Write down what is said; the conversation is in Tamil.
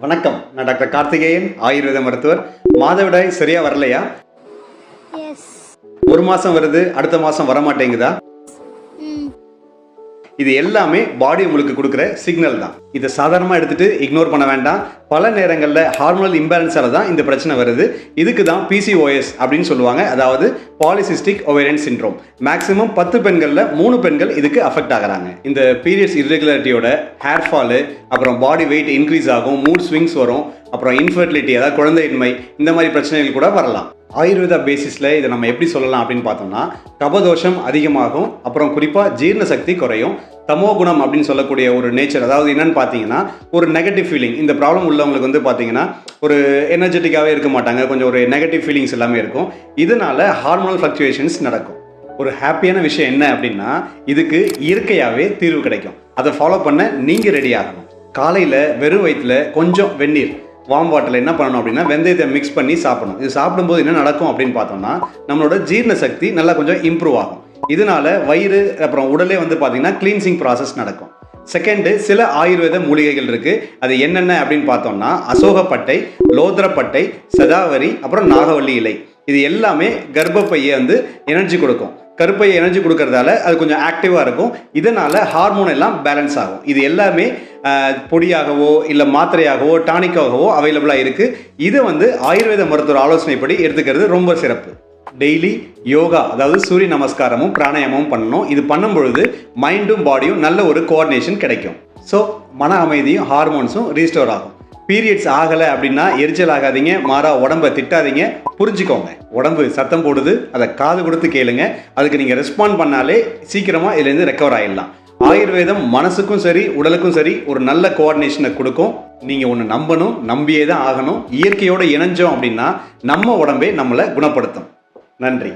வணக்கம். நான் டாக்டர் கார்த்திகேயன் ஆயுர்வேத மருத்துவர். மாதவிடாய் சரியா வரலையா? ஒரு மாசம் வருது அடுத்த மாசம் வர மாட்டேங்குதா இது எல்லாமே பாடி உங்களுக்கு கொடுக்குற சிக்னல் தான். இதை சாதாரணமாக எடுத்துகிட்டு இக்னோர் பண்ண வேண்டாம். பல நேரங்களில் ஹார்மோனல் இம்பேலன்ஸால் தான் இந்த பிரச்சனை வருது. இதுக்கு தான் பிசிஓஎஸ் அப்படின்னு சொல்லுவாங்க. அதாவது பாலிசிஸ்டிக் ஒவேரியன் சின்ட்ரோம் மேக்ஸிமம் பத்து பெண்களில் மூணு பெண்கள் இதுக்கு அஃபெக்ட் ஆகுறாங்க. இந்த பீரியட்ஸ் இர்ரெகுலாரிட்டியோட ஹேர் ஃபாலு அப்புறம் பாடி வெயிட் இன்க்ரீஸ் ஆகும் மூட் ஸ்விங்ஸ் வரும் அப்புறம் இன்ஃபர்டிலிட்டி அதாவது குழந்தையின்மை இந்த மாதிரி பிரச்சனைகள் கூட வரலாம். ஆயுர்வேதா பேசிஸில் இதை நம்ம எப்படி சொல்லலாம் அப்படின்னு பார்த்தோம்னா கபதோஷம் அதிகமாகும் அப்புறம் குறிப்பாக ஜீரண சக்தி குறையும். தமோ குணம் அப்படின்னு சொல்லக்கூடிய ஒரு நேச்சர் அதாவது என்னன்னு பார்த்தீங்கன்னா ஒரு நெகட்டிவ் ஃபீலிங் இந்த ப்ராப்ளம் உள்ளவங்களுக்கு வந்து பார்த்தீங்கன்னா ஒரு எனர்ஜெட்டிக்காகவே இருக்க மாட்டாங்க. கொஞ்சம் ஒரு நெகட்டிவ் ஃபீலிங்ஸ் எல்லாமே இருக்கும். இதனால ஹார்மோனல் ஃப்ளக்சுவேஷன்ஸ் நடக்கும். ஒரு ஹாப்பியான விஷயம் என்ன அப்படின்னா இதுக்கு இயற்கையாகவே தீர்வு கிடைக்கும். அதை ஃபாலோ பண்ண நீங்கள் ரெடி ஆகணும். காலையில் வெறும் வயிற்றில் கொஞ்சம் வெந்நீர். வார்ம் வாட்டரில் என்ன பண்ணணும் அப்படின்னா வெந்தயத்தை மிக்ஸ் பண்ணி சாப்பிடணும். இது சாப்பிடும்போது என்ன நடக்கும் அப்படின்னு பார்த்தோம்னா நம்மளோட ஜீரண சக்தி நல்லா கொஞ்சம் இம்ப்ரூவ் ஆகும். இதனால வயிறு அப்புறம் உடலே வந்து பார்த்தீங்கன்னா கிளீன்சிங் ப்ராசஸ் நடக்கும். செகண்டு சில ஆயுர்வேத மூலிகைகள் இருக்குது அது என்னென்ன அப்படின்னு பார்த்தோம்னா அசோகப்பட்டை லோதரப்பட்டை சதாவரி அப்புறம் நாகவல்லி இலை. இது எல்லாமே கர்ப்பப்பையை வந்து எனர்ஜி கொடுக்கும். கருப்பையை எனர்ஜி கொடுக்கறதால அது கொஞ்சம் ஆக்டிவாக இருக்கும். இதனால் ஹார்மோன் எல்லாம் பேலன்ஸ் ஆகும். இது எல்லாமே பொடியாகவோ இல்லை மாத்திரையாகவோ டானிக்காகவோ அவைலபிளாக இருக்குது இதை வந்து ஆயுர்வேத மருத்துவர் ஆலோசனைப்படி எடுத்துக்கிறது ரொம்ப சிறப்பு. டெய்லி யோகா அதாவது சூரிய நமஸ்காரமும் பிராணாயாமமும் பண்ணணும். இது பண்ணும் பொழுது மைண்டும் பாடியும் நல்ல ஒரு கோஆர்டினேஷன் கிடைக்கும். ஸோ மன அமைதியும் ஹார்மோன்ஸும் ரீஸ்டோர் ஆகும். பீரியட்ஸ் ஆகலை அப்படின்னா எரிச்சல் ஆகாதீங்க. மாறா உடம்பை திட்டாதீங்க. புரிஞ்சுக்கோங்க. உடம்பு சத்தம் போடுது. அதை காது கொடுத்து கேளுங்க. அதுக்கு நீங்கள் ரெஸ்பாண்ட் பண்ணாலே சீக்கிரமாக இதுலேருந்து ரெக்கவர் ஆயிடலாம். ஆயுர்வேதம் மனசுக்கும் சரி உடலுக்கும் சரி ஒரு நல்ல கோஆர்டினேஷனை கொடுக்கும். நீங்கள் ஒன்று நம்பணும் நம்பியே தான் ஆகணும். இயற்கையோடு இணைஞ்சோம் அப்படின்னா நம்ம உடம்பே நம்மளை குணப்படுத்தும். நன்றி.